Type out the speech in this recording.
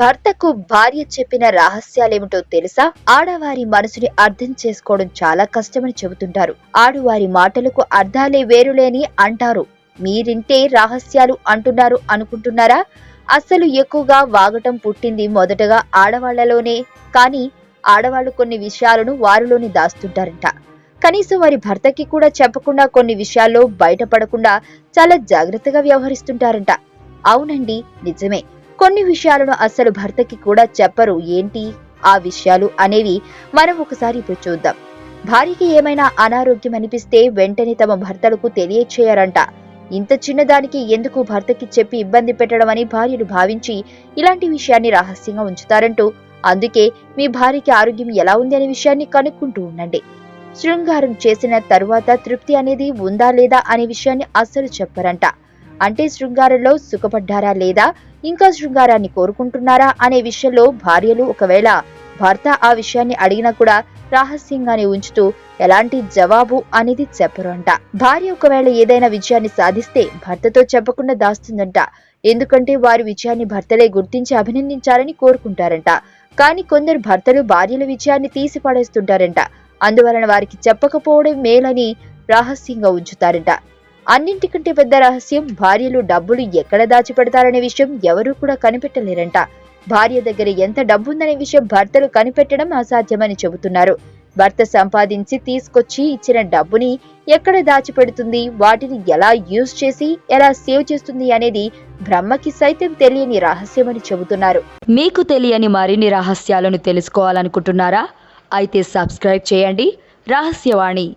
భర్తకు భార్య చెప్పిన రహస్యాలేమిటో తెలుసా? ఆడవారి మనసుని అర్థం చేసుకోవడం చాలా కష్టమని చెబుతుంటారు. ఆడవారి మాటలకు అర్థాలే వేరులేని అంటారు. మీరింటే రహస్యాలు అంటున్నారు అనుకుంటున్నారా? అస్సలు ఎక్కువగా వాగటం పుట్టింది మొదటగా ఆడవాళ్ళలోనే. కానీ ఆడవాళ్ళు కొన్ని విషయాలను వారిలోని దాస్తుంటారంట. కనీసం వారి భర్తకి కూడా చెప్పకుండా కొన్ని విషయాల్లో బయటపడకుండా చాలా జాగ్రత్తగా వ్యవహరిస్తుంటారంట. అవునండి నిజమే. కొన్ని విషయాలను అస్సలు భర్తకి కూడా చెప్పరు. ఏంటి? ఆ విషయాలు అనేవి మనం ఒకసారి ఇప్పుడు చూద్దాం. భార్యకి ఏమైనా అనారోగ్యం అనిపిస్తే వెంటనే తమ భర్తలకు తెలియచేయారంట. ఇంత చిన్నదానికి ఎందుకు భర్తకి చెప్పి ఇబ్బంది పెట్టడం అని భార్యలు భావించి ఇలాంటి విషయాన్ని రహస్యంగా ఉంచుతారంటూ అందుకే మీ భార్యకి ఆరోగ్యం ఎలా ఉంది అనే విషయాన్ని కనుక్కుంటూ ఉండండి. శృంగారం చేసిన తరువాత తృప్తి అనేది ఉందా లేదా అనే విషయాన్ని అస్సలు చెప్పరంట. అంటే శృంగారంలో సుఖపడ్డారా లేదా? ఇంకా శృంగారాన్ని కోరుకుంటున్నారా అనే విషయంలో భార్యలు ఒకవేళ భర్త ఆ విషయాన్ని అడిగినా కూడా రహస్యంగానే ఉంచుతూ ఎలాంటి జవాబు అనేది చెప్పరు అంట. భార్య ఒకవేళ ఏదైనా విజయాన్ని సాధిస్తే భర్తతో చెప్పకుండా దాస్తుందంట. ఎందుకంటే వారి విజయాన్ని భర్తలే గుర్తించి అభినందించాలని కోరుకుంటారంట. కానీ కొందరు భర్తలు భార్యల విజయాన్ని తీసి పడేస్తుంటారంట. అందువలన వారికి చెప్పకపోవడం మేలని రహస్యంగా ఉంచుతారంట. అన్నింటికంటే పెద్ద రహస్యం భార్యలు డబ్బులు ఎక్కడ దాచిపెడతారనే విషయం ఎవరూ కూడా కనిపెట్టలేరంట. భార్య దగ్గర ఎంత డబ్బుందనే విషయం భర్తలు కనిపెట్టడం అసాధ్యమని చెబుతున్నారు. భర్త సంపాదించి తీసుకొచ్చి ఇచ్చిన డబ్బుని ఎక్కడ దాచిపెడుతుంది వాటిని ఎలా యూజ్ చేసి ఎలా సేవ్ చేస్తుంది అనేది బ్రహ్మకి సైతం తెలియని రహస్యమని చెబుతున్నారు. మీకు తెలియని మరిన్ని రహస్యాలను తెలుసుకోవాలనుకుంటున్నారా? అయితే సబ్స్క్రైబ్ చేయండి. రహస్యవాణి